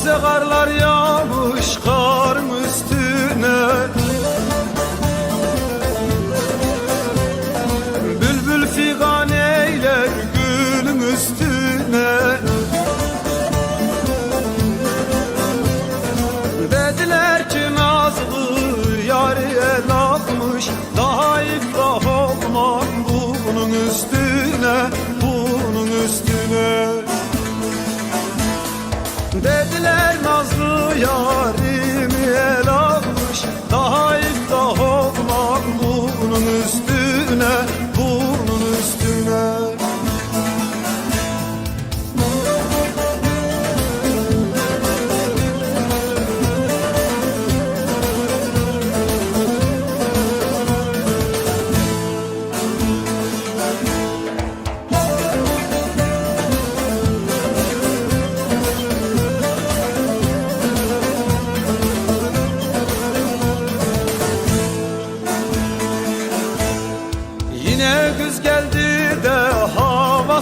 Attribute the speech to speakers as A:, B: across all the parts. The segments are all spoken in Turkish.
A: Taze karlar yağmış kar gonna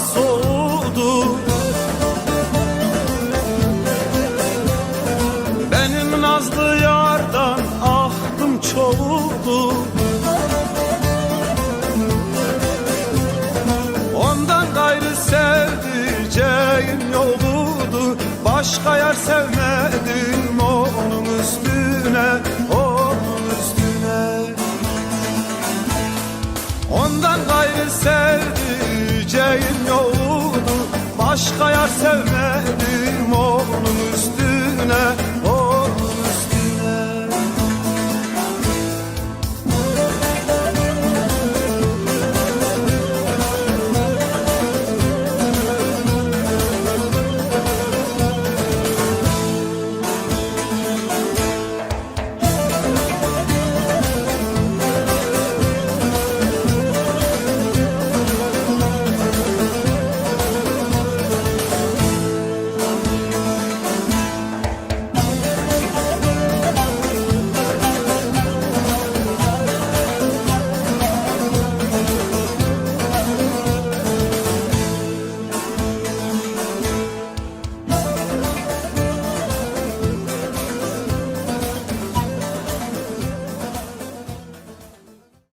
A: soğudu Benim nazlı yardan aklım çoğuldu Ondan gayrı sevdiceğim yoktu Başka yer sevmedim Ondan